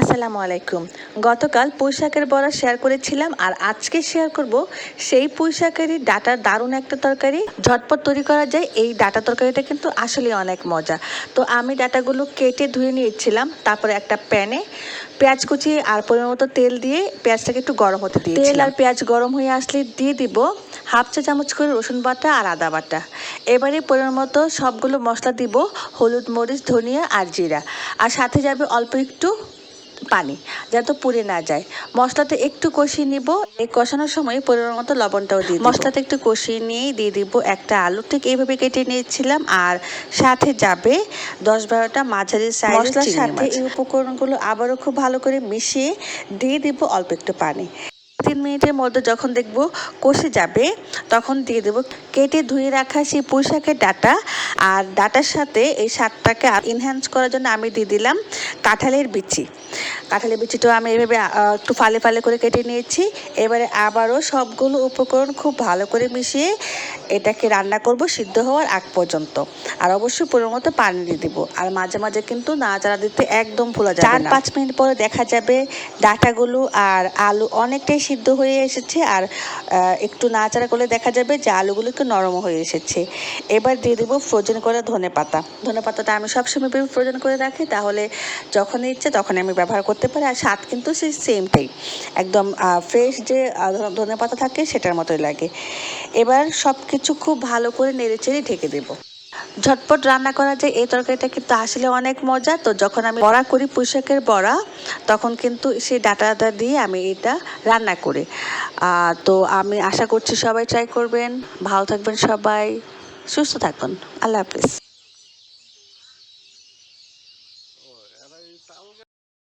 আসসালামু আলাইকুম। গতকাল পুঁই শাকের বড়া শেয়ার করেছিলাম আর আজকে শেয়ার করব সেই পুঁই শাকেরই ডাটার দারুণ একটা তরকারি। ঝটপট তৈরি করা যায় এই ডাটা তরকারিটা কিন্তু আসলে অনেক মজা। তো আমি ডাটাগুলো কেটে ধুয়ে নিয়েছিলাম তারপরে একটা প্যানে পেঁয়াজ কুচি আর পরিমাণ মতো তেল দিয়ে পেঁয়াজটাকে একটু গরম হতে দিই তেল আর পেঁয়াজ গরম হয়ে আসলে দিয়ে দিব হাফ চা চামচ করে রসুন বাটা আর আদা বাটা। এবারে পরিমাণ মতো সবগুলো মশলা দিব হলুদ মরিচ ধনিয়া আর জিরা। আর সাথে যাবে অল্প একটু পানি যাতে পুড়ে না যায়। মশলাতে একটু কষিয়ে নিব। এই কষানোর সময় পরিমাণ মতো লবণটাও দিই দিব। মশলাটা একটু কষিয়ে নিয়েই দিয়ে দিব একটা আলু। ঠিক এইভাবে কেটে নিয়েছিলাম। আর সাথে যাবে দশ বারোটা মাঝারি সাইজ মশলার সাথে এই উপকরণগুলো আবারও খুব ভালো করে মিশিয়ে দিয়ে দিব অল্প একটু পানি। তিন মিনিটের মধ্যে যখন দেখব কষে যাবে, তখন দিয়ে দেবো কেটে ধুয়ে রাখা সেই পুঁই শাকের ডাটা। আর ডাটার সাথে এই শাকটাকে ইনহ্যান্স করার জন্য আমি দিয়ে দিলাম কাঁঠালের বিচি। কাঁঠালের বিচিটাও আমি এভাবে একটু ফালে ফালে করে কেটে নিয়েছি। এবারে আবারও সবগুলো উপকরণ খুব ভালো করে মিশিয়ে এটাকে রান্না করব সিদ্ধ হওয়ার আগ পর্যন্ত। আর অবশ্যই পরিমাণ মতো পানি দিয়ে দিব। আর মাঝে মাঝে কিন্তু না নাড়াচাড়া দিতে একদম ভোলা যাবে চার পাঁচ মিনিট পরে দেখা যাবে ডাটাগুলো আর আলু অনেকটাই সিদ্ধ হয়ে এসেছে আর একটু নাড়াচাড়া করলে দেখা যাবে যে আলুগুলো একটু নরম হয়ে এসেছে। এবার দিয়ে দেবো ফ্রোজেন করে ধনে পাতা। ধনে পাতাটা আমি সবসময় ফ্রোজেন করে রাখি, তাহলে যখন ইচ্ছে তখন আমি ব্যবহার করতে পারি, আর স্বাদ কিন্তু সেই সেমটাই একদম ফ্রেশ যে ধনে পাতা থাকে সেটার মতোই লাগে। এবার সব কিছু খুব ভালো করে নেড়ে চেড়ে ঢেকে দেবো। ঝটপট রান্না করা যায়। এই তরকারিটা কিন্তু আসলে অনেক মজা। তো যখন আমি বড়া করি পুঁইশাকের বড়া, তখন কিন্তু সেই ডাটাটা দিয়ে আমি এটা রান্না করি। তো আমি আশা করছি সবাই ট্রাই করবেন। ভালো থাকবেন সবাই। সুস্থ থাকুন। আল্লাহ হাফিজ।